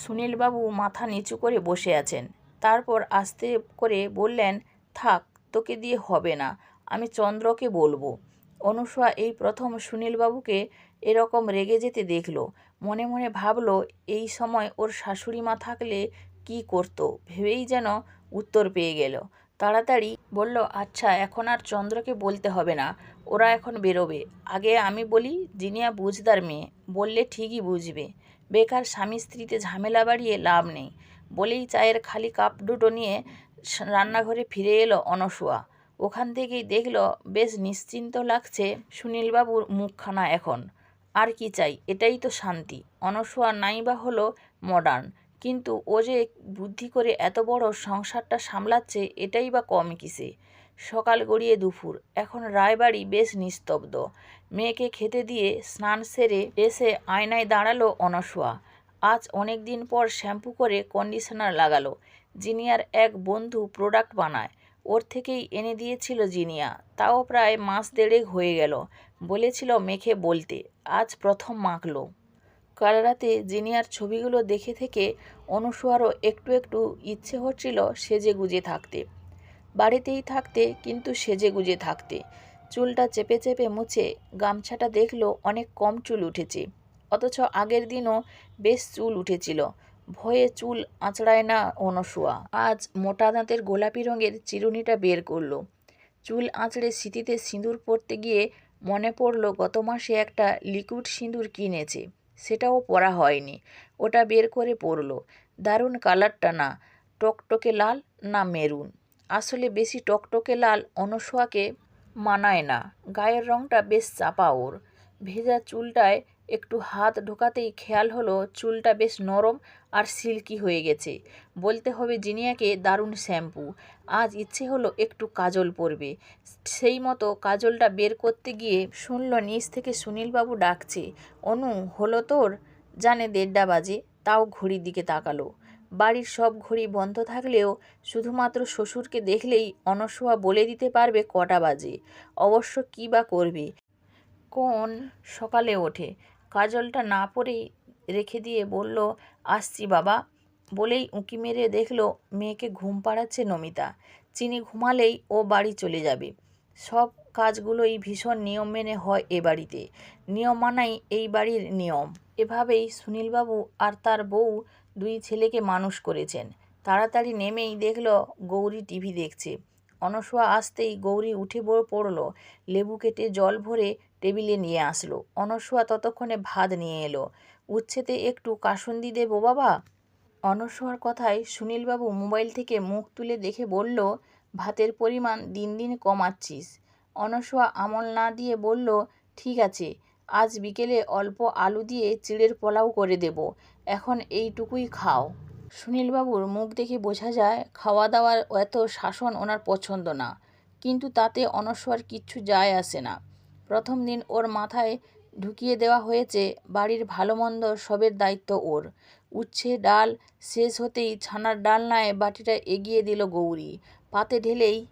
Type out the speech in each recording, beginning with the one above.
সুনীলবাবু মাথা নিচু করে বসে আছেন। তারপর আস্তে করে বললেন, থাক, তোকে দিয়ে হবে না, আমি চন্দ্রকে বলব। অনুসূয়া এই প্রথম সুনীলবাবুকে এরকম রেগে যেতে দেখল। মনে মনে ভাবলো, এই সময় ওর শাশুড়ি মা থাকলে কি করতো? ভেবেই যেন উত্তর পেয়ে গেল। তাড়াতাড়ি বলল আচ্ছা এখন আর চন্দ্রকে বলতে হবে না, ওরা এখন বেরোবে। আগে আমি বলি জিনিয়া বুঝদার মেয়ে, বললে ঠিকই বুঝবে। বেকার স্বামী স্ত্রীতে ঝামেলা বাড়িয়ে লাভ নেই। বলেই চায়ের খালি কাপ দুটো নিয়ে রান্নাঘরে ফিরে এলো অনসুয়া ওখান থেকেই দেখল, বেশ নিশ্চিন্ত লাগছে সুনীলবাবুর মুখখানা এখন। আর কি চাই, এটাই তো শান্তি। অনসুয়া নাই বা হলো মডার্ন। কিন্তু ও যে বুদ্ধি করে এত বড় সংসারটা সামলাচ্ছে, এটাই বা কম কিসে? সকাল গড়িয়ে দুপুর। এখন রায়বাড়ি বেশ নিস্তব্ধ। মেয়েকে খেতে দিয়ে স্নান সেরে এসে আয়নায় দাঁড়াল অনসূয়া আজ অনেক দিন পর শ্যাম্পু করে কন্ডিশনার লাগালো। জিনিয়ার এক বন্ধু প্রোডাক্ট বানায়। ওর থেকেই এনে দিয়েছিল জিনিয়া। তাও প্রায় মাস দেড়েক হয়ে গেল। বলেছিল মেখে বলতে। আজ প্রথম মাখলো। কাল রাতে জিনিয়ার ছবিগুলো দেখে থেকে অনুসুয়ারও একটু একটু ইচ্ছে হচ্ছিল সেজে গুজে থাকতে। বাড়িতেই থাকতে, কিন্তু সেজে গুজে থাকতে। চুলটা চেপে চেপে মুছে গামছাটা দেখল অনেক কম চুল উঠেছে। অথচ আগের দিনও বেশ চুল উঠেছিল। ভয়ে চুল আঁচড়ায় না অনসুয়া। আজ মোটা দাঁতের গোলাপি রঙের চিরুনিটা বের করল। চুল আঁচড়ে স্মৃতিতে সিঁদুর পরতে গিয়ে মনে পড়ল গত মাসে একটা লিকুইড সিঁদুর কিনেছে। সেটাও পরা হয়নি। ওটা বের করে পরলো। দারুণ কালারটা না, টকটকে লাল না মেরুন। আসলে বেশি টকটকে লাল অনসোয়াকে মানায় না। গায়ের রঙটা বেশ চাপা ওর। ভেজা চুলটায় একটু হাত ঢোকাতেই খেয়াল হলো চুলটা বেশ নরম আর সিল্কি হয়ে গেছে। বলতে হবে জিনিয়াকে দারুণ শ্যাম্পু। আজ ইচ্ছে হলো একটু কাজল পরবে। সেই মতো কাজলটা বের করতে গিয়ে শুনল নিচ থেকে সুনীলবাবু ডাকছে, অনু, হলো তোর? জানে দেড়টা বাজে, তাও ঘড়ির দিকে তাকালো। বাড়ির সব ঘড়ি বন্ধ থাকলেও শুধুমাত্র শ্বশুরকে দেখলেই অনসূয়া বলে দিতে পারবে কটা বাজে। অবশ্য কী বা করবে? কোন সকালে ওঠে? কাজলটা না পরেই রেখে দিয়ে বলল, আসছি বাবা। বলেই উঁকি মেরে দেখল মেয়েকে ঘুম পাড়াচ্ছে নমিতা। চিনি ঘুমালেই ও বাড়ি চলে যাবে। সব কাজগুলোই ভীষণ নিয়ম মেনে হয় এ বাড়িতে। নিয়ম মানাই এই বাড়ির নিয়ম। এভাবেই সুনীলবাবু আর তার বউ দুই ছেলেকে মানুষ করেছেন। তাড়াতাড়ি নেমেই দেখল, গৌরী টিভি দেখছে। অনসূয়া আসতেই গৌরী উঠে পড়ল। লেবু কেটে জল ভরে টেবিলে নিয়ে আসলো। অনসূয়া ততক্ষণে ভাত নিয়ে এলো। উচ্ছেতে একটু কাসন্দি দেবো বাবা। অনসূয়ার কথায় সুনীলবাবু মোবাইল থেকে মুখ তুলে দেখে বলল, ভাতের পরিমাণ দিন দিন কমাচ্ছিস। অনসূয়া আমল না দিয়ে বলল, ঠিক আছে, আজ বিকেলে অল্প আলু দিয়ে চিড়ের পোলাও করে দেব। এখন এইটুকুই খাও। সুনীলবাবুর মুখ দেখে বোঝা যায় খাওয়া দাওয়ার এত শাসন ওনার পছন্দ না। কিন্তু তাতে অনস্বর কিচ্ছু যায় আসে না। প্রথম দিন ওর মাথায় ঢুকিয়ে দেওয়া হয়েছে, বাড়ির ভালো মন্দ সবের দায়িত্ব ওর। উচ্ছে, ডাল শেষ হতেই ছানার ডাল ডালনায় বাটিটা এগিয়ে দিল গৌরী। পাতে ঢেলেই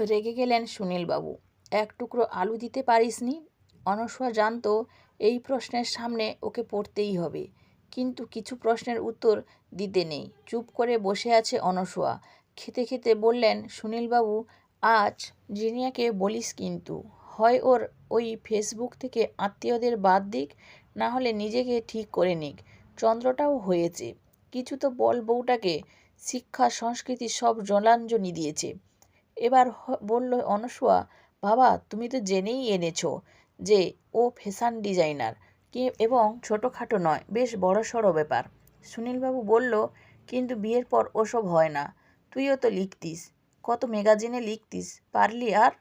রেগে গেলেন সুনীলবাবু। এক টুকরো আলু দিতে পারিসনি? অনসূয়া জানত, এই প্রশ্নের সামনে ওকে পড়তেই হবে। কিন্তু কিছু প্রশ্নের উত্তর দিতে নেই। চুপ করে বসে আছে অনসূয়া খেতে খেতে বললেন, সুনীলবাবু, আজ জিনিয়াকে বলিস কিন্তু। হয় ওর ওই ফেসবুক থেকে আত্মীয়দের বাদ দিক, না হলে নিজেকে ঠিক করে নিক। চন্দ্রটাও হয়েছে। কিছু তো বল বউটাকে। শিক্ষা, সংস্কৃতি সব জলাঞ্জলি দিয়েছে। এবার বলল অনসূয়া বাবা, তুমি তো জেনেই এনেছো যে ও ফ্যাশন ডিজাইনার। কি এবং ছোটোখাটো নয়, বেশ বড়সড় ব্যাপার। সুনীলবাবু বলল, কিন্তু বিয়ের পর ওসব হয় না। তুইও তো লিখতিস। কত ম্যাগাজিনে লিখতিস। পারলি আর?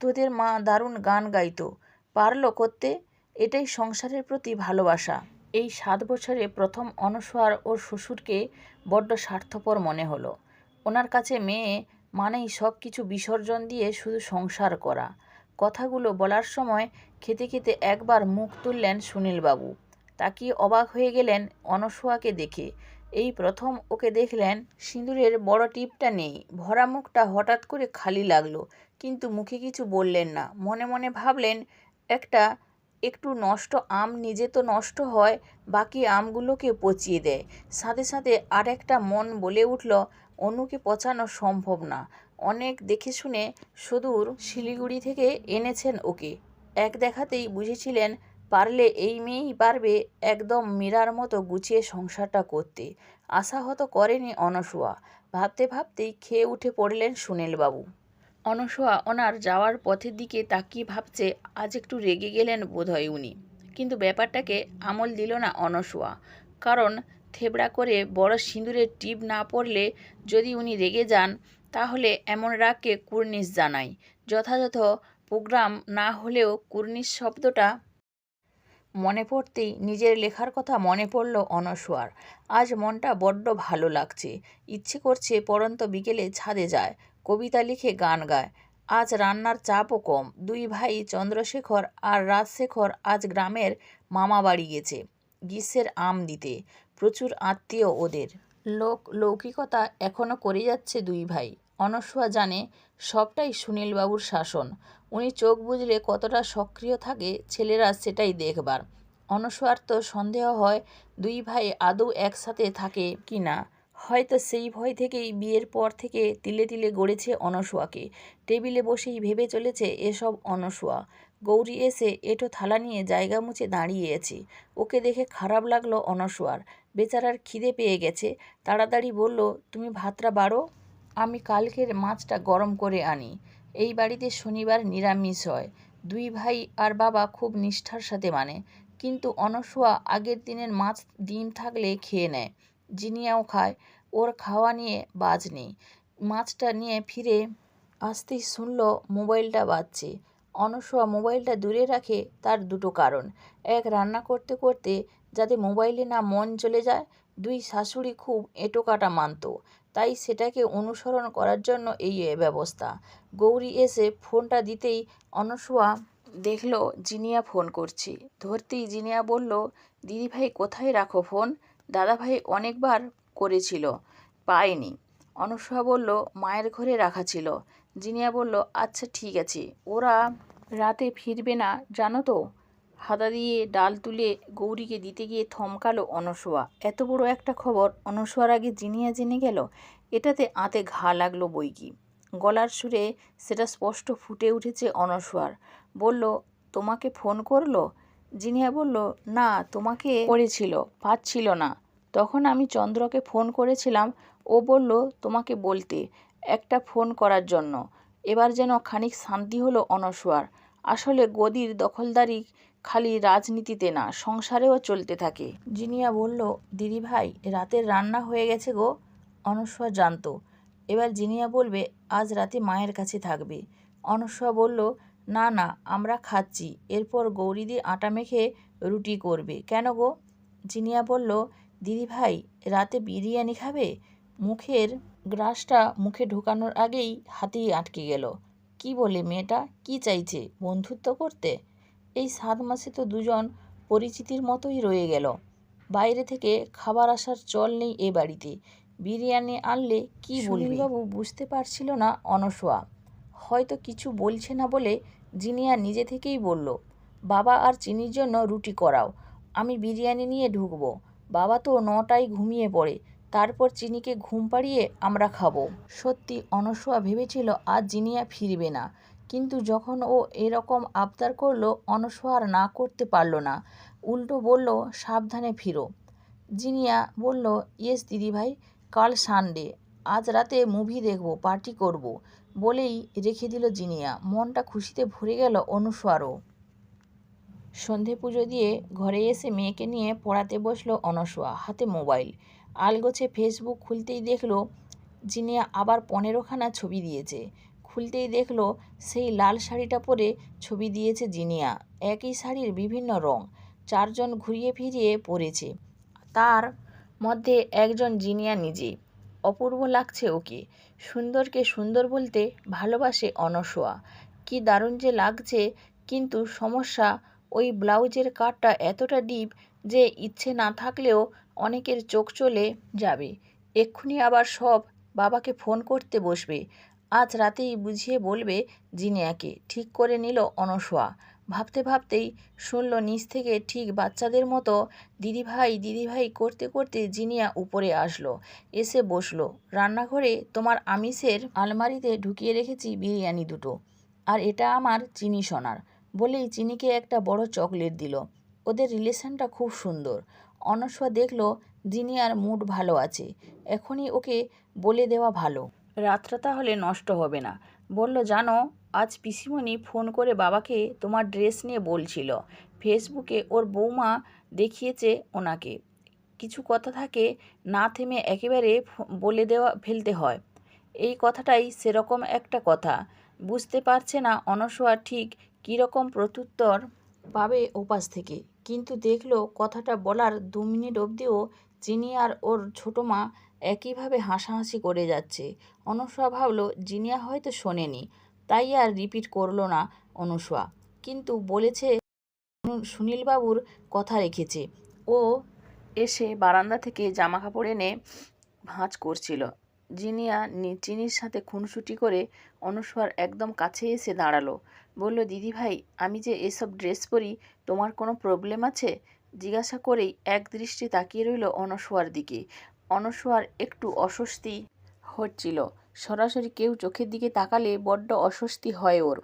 তোদের মা দারুণ গান গাইতো। পারল করতে? এটাই সংসারের প্রতি ভালোবাসা। এই সাত বছরে প্রথম অনস্বর ও শ্বশুরকে বড্ড স্বার্থপর মনে হলো। ওনার কাছে মেয়ে মানেই সব কিছু বিসর্জন দিয়ে শুধু সংসার করা। কথাগুলো বলার সময় খেতে খেতে একবার মুখ তুললেন সুনীলবাবু। তাকিয়ে অবাক হয়ে গেলেন অনসূয়াকে দেখে। এই প্রথম ওকে দেখলেন সিঁদুরের বড় টিপটা নেই, ভরা মুখটা হঠাৎ করে খালি লাগল। কিন্তু মুখে কিছু বললেন না। মনে মনে ভাবলেন, একটা একটু নষ্ট আম নিজে তো নষ্ট হয়, বাকি আমগুলোকে পচিয়ে দেয়। সাথে সাথে আর একটা মন বলে উঠল অনুকে পচানো সম্ভব না। অনেক দেখে শুনে সুদূর শিলিগুড়ি থেকে এনেছেন ওকে। এক দেখাতেই বুঝেছিলেন, পারলে এই মেয়েই পারবে একদম মীরার মতো গুছিয়ে সংসারটা করতে। আশাহত করেনি অনসূয়া ভাবতে ভাবতেই খেয়ে উঠে পড়লেন সুনীলবাবু। অনসূয়া ওনার যাওয়ার পথের দিকে তাকিয়ে ভাবছে, আজ একটু রেগে গেলেন বোধহয় উনি। কিন্তু ব্যাপারটাকে আমল দিল না অনসূয়া কারণ থেবড়া করে বড় সিঁদুরের টিপ না পড়লে যদি উনি রেগে যান তাহলে এমন রাগকে কুর্নিশ জানাই। যথাযথ প্রোগ্রাম না হলেও কুর্নিশ শব্দটা মনে পড়তেই নিজের লেখার কথা মনে পড়ল অনস্বর আজ মনটা বড্ড ভালো লাগছে। ইচ্ছে করছে পরন্ত বিকেলে ছাদে যায়। কবিতা লিখে গান গায়। আজ রান্নার চাপও কম। দুই ভাই চন্দ্রশেখর আর রাজশেখর আজ গ্রামের মামা বাড়ি গেছে। গ্রীষ্মের আম দিতে। প্রচুর আত্মীয় ওদের। লোক, লৌকিকতা এখনও করে যাচ্ছে দুই ভাই। অনস্বয়া জানে সবটাই সুনীলবাবুর শাসন। উনি চোখ বুঝলে কতটা সক্রিয় থাকে, ছেলেরা সেটাই দেখবার। অনস্বয়ার তো সন্দেহ হয় দুই ভাই আদৌ একসাথে থাকে কি না হয়তো সেই ভয় থেকেই বিয়ের পর থেকে তিলে তিলে গড়েছে অনস্বয়াকে টেবিলে বসেই ভেবে চলেছে এসব অনস্বয়া গৌরী এসে এটো থালা নিয়ে জায়গা মুছে দাঁড়িয়েছে। ওকে দেখে খারাপ লাগল অনস্বয়ার বেচারার খিদে পেয়ে গেছে। তাড়াতাড়ি বলল, তুমি ভাতটা বাড়ো, আমি কালকের মাছটা গরম করে আনি। এই বাড়িতে শনিবার নিরামিষ হয়। দুই ভাই আর বাবা খুব নিষ্ঠার সাথে মানে। কিন্তু অনসূয়া আগের দিনের মাছ ডিম থাকলে খেয়ে নেয়। জিনিয়াও খায়। ওর খাওয়া নিয়ে বাজ নেই। মাছটা নিয়ে ফিরে আসতেই শুনল, মোবাইলটা বাজছে। অনসূয়া মোবাইলটা দূরে রাখে তার দুটো কারণ। এক, রান্না করতে করতে যাতে মোবাইলে না মন চলে যায়। দুই শাশুড়ি খুব এঁটোকাটা মানত, তাই সেটাকে অনুসরণ করার জন্য এই ব্যবস্থা। গৌরী এসে ফোনটা দিতেই অনসূয়া দেখল, জিনিয়া ফোন করছি। ধরতেই জিনিয়া বলল দিদিভাই কোথায় রাখো ফোন? দাদাভাই অনেকবার করেছিল, পায়নি। অনসূয়া বলল, মায়ের ঘরে রাখা ছিল। জিনিয়া বলল আচ্ছা ঠিক আছে। ওরা রাতে ফিরবে না, জানো তো? হাতা দিয়ে ডাল তুলে গৌরীকে দিতে গিয়ে থমকালো অনসোয়া এত বড় একটা খবর অনসোয়ার আগে জিনিয়া জেনে গেল, এটাতে আতে ঘা লাগল বই কি গলার সুরে সেটা স্পষ্ট ফুটে উঠেছে অনসোয়ার বলল, তোমাকে ফোন করল? জিনিয়া বলল, না, তোমাকে করেছিল, পাচ্ছিল না। তখন আমি চন্দ্রকে ফোন করেছিলাম, ও বলল, তোমাকে বলতে, একটা ফোন করার জন্য। এবার যেন খানিক শান্তি হলো অনসোয়ার আসলে গদির দখলদারি খালি রাজনীতিতে না, সংসারেও চলতে থাকে। জিনিয়া বলল দিদিভাই রাতের রান্না হয়ে গেছে গো অনস্বয়া জানতো। এবার জিনিয়া বলবে, আজ রাতে মায়ের কাছে থাকবে। অনস্বয়া বলল, না না, আমরা খাচ্ছি। এরপর গৌরীদি আটা মেখে রুটি করবে। কেন গো? জিনিয়া বলল দিদিভাই রাতে বিরিয়ানি খাবে? মুখের গ্রাসটা মুখে ঢোকানোর আগেই হাতেই আটকে গেল। কি বলে মেয়েটা? কি চাইছে? বন্ধুত্ব করতে? এই সাত মাসে তো দুজন পরিচিতির মতোই রয়ে গেল। বাইরে থেকে খাবার আসার চল নেই এ বাড়িতে। বিরিয়ানি আনলে কি বলবি? বাবু বুঝতে পারছিল না অনসোয়া হয়তো কিছু বলছে না বলে জিনিয়া নিজে থেকেই বলল বাবা আর চিনির জন্য রুটি করাও আমি বিরিয়ানি নিয়ে ঢুকবো। বাবা তো নটায় ঘুমিয়ে পড়ে তারপর চিনিকে ঘুম পাড়িয়ে আমরা খাব। সত্যি অনসোয়া ভেবেছিল আজ জিনিয়া ফিরবে না। কিন্তু যখন ও এরকম আবদার করল অনসোয়া আর না করতে পারল না। উল্টো বলল, সাবধানে ফিরো। জিনিয়া বলল, ইয়েস দিদিভাই কাল সানডে। আজ রাতে মুভি দেখব, পার্টি করব। বলেই রেখে দিল জিনিয়া। মনটা খুশিতে ভরে গেল অনুস্বারও সন্ধে পুজো দিয়ে ঘরে এসে মেয়েকে নিয়ে পড়াতে বসল অনসোয়া হাতে মোবাইল। আলগোছে ফেসবুক খুলতেই দেখল, জিনিয়া আবার পনেরোখানা ছবি দিয়েছে। খুলতেই দেখল সেই লাল শাড়িটা পরে ছবি দিয়েছে জিনিয়া। একই শাড়ির বিভিন্ন রং। চারজন ঘুরিয়ে ফিরিয়ে পরেছে। তার মধ্যে একজন জিনিয়া নিজে। অপূর্ব লাগছে ওকে। সুন্দরকে সুন্দর বলতে ভালোবাসে অনসোয়া কি দারুণ যে লাগছে, কিন্তু সমস্যা, ওই ব্লাউজের কাটটা এতটা ডিপ যে ইচ্ছে না থাকলেও অনেকের চোখ চলে যাবে। এক্ষুনি আবার সব বাবাকে ফোন করতে বসবে। আজ রাতেই বুঝিয়ে বলবে জিনিয়াকে। ঠিক করে নিল অনসোয়া ভাবতে ভাবতেই শুনল নিচ থেকে ঠিক বাচ্চাদের মতো দিদিভাই দিদিভাই করতে করতে জিনিয়া উপরে আসলো। এসে বসল। রান্নাঘরে তোমার আমিষের আলমারিতে ঢুকিয়ে রেখেছি বিরিয়ানি দুটো। আর এটা আমার চিনি সোনার। বলেই চিনিকে একটা বড় চকলেট দিল। ওদের রিলেশনটা খুব সুন্দর। অনস্বা দেখল জিনিয়ার মুড ভালো আছে। এখনই ওকে বলে দেওয়া ভালো। রাতটা তাহলে নষ্ট হবে না। বলল, জানো, আজ পিসিমণি ফোন করে বাবাকে তোমার ড্রেস নিয়ে বলছিল। ফেসবুকে ওর বৌমা দেখিয়েছে ওনাকে। কিছু কথা থাকে, না থেমে একেবারে বলে দেওয়া, ফেলতে হয়। এই কথাটাই সেরকম একটা কথা। বুঝতে পারছে না অনস্বয়া ঠিক কীরকম প্রত্যুত্তর পাবে ওপাশ থেকে। কিন্তু দেখল, কথাটা বলার দু মিনিট অবধিও চিনি আর ওর ছোটো মা একইভাবে হাসাহাসি করে যাচ্ছে। অনুসয়া ভাবলো, জিনিয়া হয়তো শোনেনি। তাই আর রিপিট করল না অনুসয়া কিন্তু বলেছে, সুনীলবাবুর কথা রেখেছে। ও এসে বারান্দা থেকে জামা কাপড় এনে ভাঁজ করছিল। জিনিয়া চিনির সাথে খুনসুটি করে অনুসয়ার একদম কাছে এসে দাঁড়াল। বলল দিদিভাই আমি যে এসব ড্রেস পরি, তোমার কোনো প্রবলেম আছে? জিজ্ঞাসা করেই এক দৃষ্টি তাকিয়ে রইল অনসোয়ার দিকে। অনস্বয়ার একটু অস্বস্তি হচ্ছিল। সরাসরি কেউ চোখের দিকে তাকালে বড্ড অস্বস্তি হয় ওর।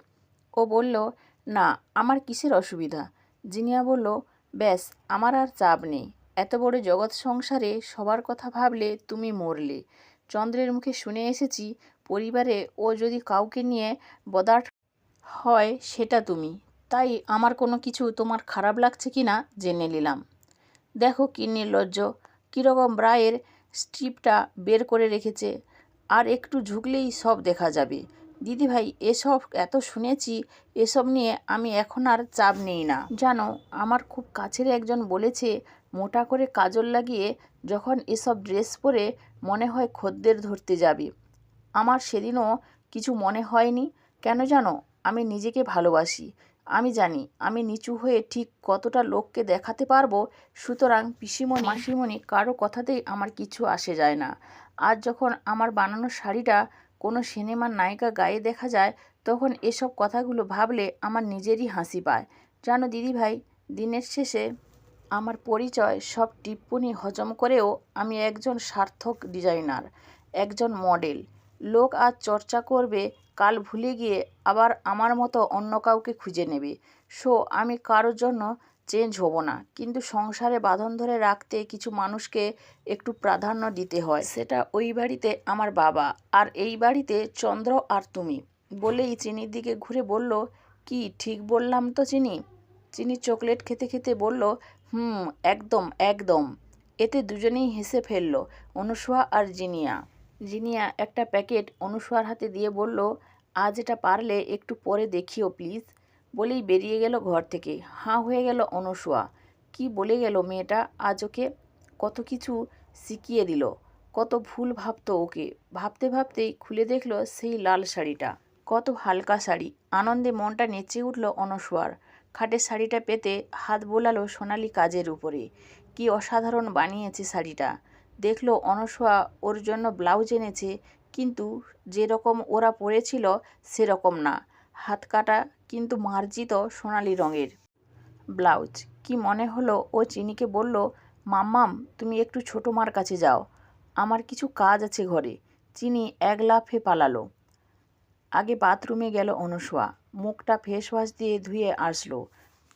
ও বলল, না, আমার কিসের অসুবিধা? জিনিয়া বলল, ব্যাস, আমার আর চাপ নেই। এত বড় জগৎ সংসারে সবার কথা ভাবলে তুমি মরলে। চন্দ্রের মুখে শুনে এসেছি, পরিবারে ও যদি কাউকে নিয়ে বদার্থ হয় সেটা তুমি। তাই আমার কোনো কিছু তোমার খারাপ লাগছে কি না জেনে নিলাম। দেখো, কি নির্লজ্জ। কীরকম ব্রায়ের স্ট্রিপটা বের করে রেখেছে। আর একটু ঝুঁকলেই সব দেখা যাবে। দিদিভাই, এসব এত শুনেছি, এসব নিয়ে আমি এখন আর চাপ নেই না। জানো, আমার খুব কাছের একজন বলেছে, মোটা করে কাজল লাগিয়ে যখন এসব ড্রেস পরে মনে হয় খদ্দের ধরতে যাবে। আমার সেদিনও কিছু মনে হয়নি। কেন জানো, আমি নিজেকে ভালোবাসি। আমি জানি আমি নিচু হয়ে ঠিক কতটা লোককে দেখাতে পারব সুতরাং পিসিমণি মাসিমণি। কারও কথাতেই আমার কিছু আসে যায় না। আজ যখন আমার বানানো শাড়িটা কোনো সিনেমার নায়িকা গায়ে দেখা যায় তখন এসব কথাগুলো ভাবলে আমার নিজেরই হাসি পায়। জানো দিদিভাই দিনের শেষে আমার পরিচয় সব টিপ্পনি হজম করেও আমি একজন সার্থক ডিজাইনার একজন মডেল। লোক আজ চর্চা করবে কাল ভুলে গিয়ে আবার আমার মতো অন্য কাউকে খুঁজে নেবে। সো আমি কারোর জন্য চেঞ্জ হব না। কিন্তু সংসারে বাঁধন ধরে রাখতে কিছু মানুষকে একটু প্রাধান্য দিতে হয়। সেটা ওই বাড়িতে আমার বাবা আর এই বাড়িতে চন্দ্র আর তুমি। বলেই চিনির দিকে ঘুরে বলল, কি, ঠিক বললাম তো চিনি? চিনি চকলেট খেতে খেতে বলল, হুম, একদম একদম। এতে দুজনেই হেসে ফেলল অনুসুয়া আর জিনিয়া। জিনিয়া একটা প্যাকেট অনুসুয়ার হাতে দিয়ে বলল, আজ এটা পারলে একটু পরে দেখিও প্লিজ। বলেই বেরিয়ে গেল ঘর থেকে। হাঁ হয়ে গেল অনুসুয়া কি বলে গেল মেয়েটা? আজ ওকে কত কিছু শিখিয়ে দিল। কত ভুল ভাবতো ওকে। ভাবতে ভাবতেই খুলে দেখল সেই লাল শাড়িটা। কত হালকা শাড়ি। আনন্দে মনটা নেচে উঠল অনস্বয়ার খাটের শাড়িটা পেতে হাত বোলালো সোনালি কাজের উপরে। কি অসাধারণ বানিয়েছে শাড়িটা। দেখল অনস্বয়া ওর জন্য ব্লাউজ এনেছে, কিন্তু যেরকম ওরা পরেছিল সেরকম না। হাত কাটা কিন্তু মার্জিত সোনালি রঙের ব্লাউজ। কি মনে হলো? ও চিনিকে বলল, মাম্মাম, তুমি একটু ছোটো মার কাছে যাও। আমার কিছু কাজ আছে ঘরে। চিনি এক লাফে পালালো। আগে বাথরুমে গেল অনুসোয়া মুখটা ফেস ওয়াশ দিয়ে ধুয়ে আসলো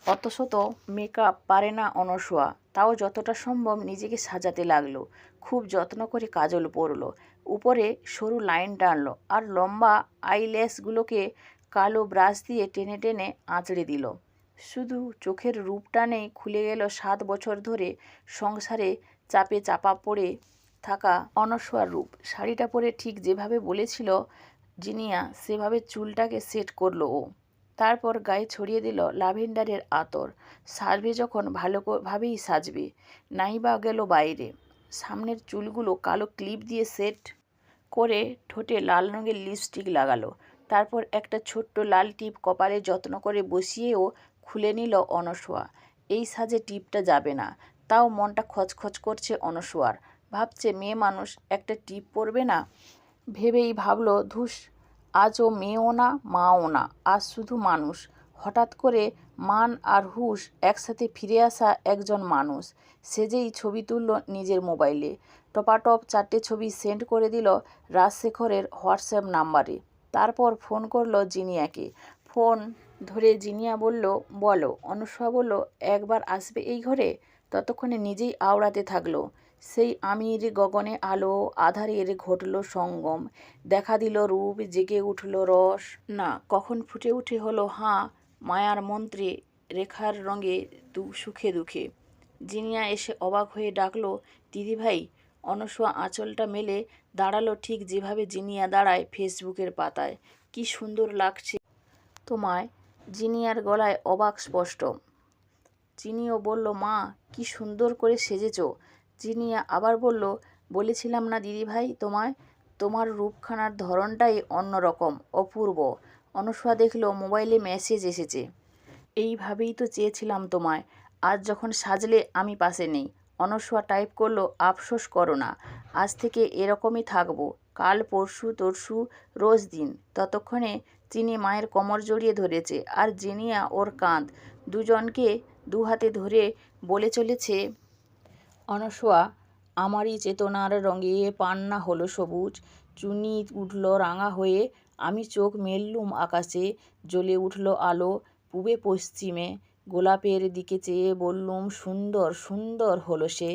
অত শত মেকআপ পারে না অনসোয়া তাও যতটা সম্ভব নিজেকে সাজাতে লাগল। খুব যত্ন করে কাজল পরলো। উপরে সরু লাইন টানলো আর লম্বা আইল্যাশগুলোকে কালো ব্রাশ দিয়ে টেনে টেনে আঁচড়ে দিল। শুধু চোখের রূপটানেই খুলে গেল সাত বছর ধরে সংসারে চাপে চাপা পড়ে থাকা অনস্বয়ার রূপ। শাড়িটা পরে ঠিক যেভাবে বলেছিল জিনিয়া, সেভাবে চুলটাকে সেট করল ও। তারপর গায়ে ছড়িয়ে দিল ল্যাভেন্ডারের আতর। সাজবে যখন, ভালো ক- ভাবেই সাজবে। নাইবা গেল বাইরে। সামনের চুলগুলো কালো ক্লিপ দিয়ে সেট করে ঠোঁটে লাল রঙের লিপস্টিক লাগালো। তারপর একটা ছোট্ট লাল টিপ কপালে যত্ন করে বসিয়েও খুলে নিল অনসোয়া এই সাজে টিপটা যাবে না। তাও মনটা খচখচ করছে অনসোয়ার ভাবছে, মেয়ে মানুষ, একটা টিপ পরবে না? ভেবেই ভাবলো, ধুস, আজও মেয়েও না, মাও না, আজ শুধু মানুষ। হঠাৎ করে মান আর হুশ একসাথে ফিরে আসা একজন মানুষ। সেজেই ছবি তুলল নিজের মোবাইলে। টপাটপ চারটে ছবি সেন্ড করে দিল রাজশেখরের হোয়াটসঅ্যাপ নাম্বারে। তারপর ফোন করল জিনিয়াকে। ফোন ধরে জিনিয়া বলল, বলো। অনুষ্কা বলল, একবার আসবে এই ঘরে? ততক্ষণে নিজেই আওড়াতে থাকল। সেই আমির গগনে আলো আধারের ঘটল সঙ্গম। দেখা দিল রূপ, জেগে উঠল রস। না, কখন ফুটে উঠে হলো হাঁ মায়ার মন্ত্রে রেখার রঙে দু সুখে দুঃখে। জিনিয়া এসে অবাক হয়ে ডাকলো দিদিভাই অনসূয়া আঁচলটা মেলে দাঁড়াল ঠিক যেভাবে জিনিয়া দাঁড়ায় ফেসবুকের পাতায়। কি সুন্দর লাগছে তোমায়। জিনিয়ার গলায় অবাক স্পষ্ট। চিনিও বলল, মা, কি সুন্দর করে সেজেছো। জিনিয়া আবার বলল, বলেছিলাম না দিদিভাই তোমায়, তোমার রূপখানার ধরনটাই অন্যরকম, অপূর্ব। অনুষ্কা দেখল মোবাইলে মেসেজ এসেছে। এইভাবেই তো চেয়েছিলাম তোমায়। আজ যখন সাজলে আমি পাশে নেই অনস্বয়া টাইপ করল, আফসোস করো না। আজ থেকে এরকমই থাকব। কাল পরশু, তরশু, রোজ দিন ততক্ষণে চিনি মায়ের কোমর জড়িয়ে ধরেছে আর জিনিয়া ওর কাঁধ। দুজনকে দু হাতে ধরে বলে চলেছে অনস্বয়া আমারই চেতনার রঙে পান্না হলো সবুজ। চুনি উঠল রাঙা হয়ে আমি চোখ মেললুম আকাশে, জ্বলে উঠল আলো পূবে পশ্চিমে। গোলাপের দিকে চেয়ে বললুম, সুন্দর সুন্দর হলো সে।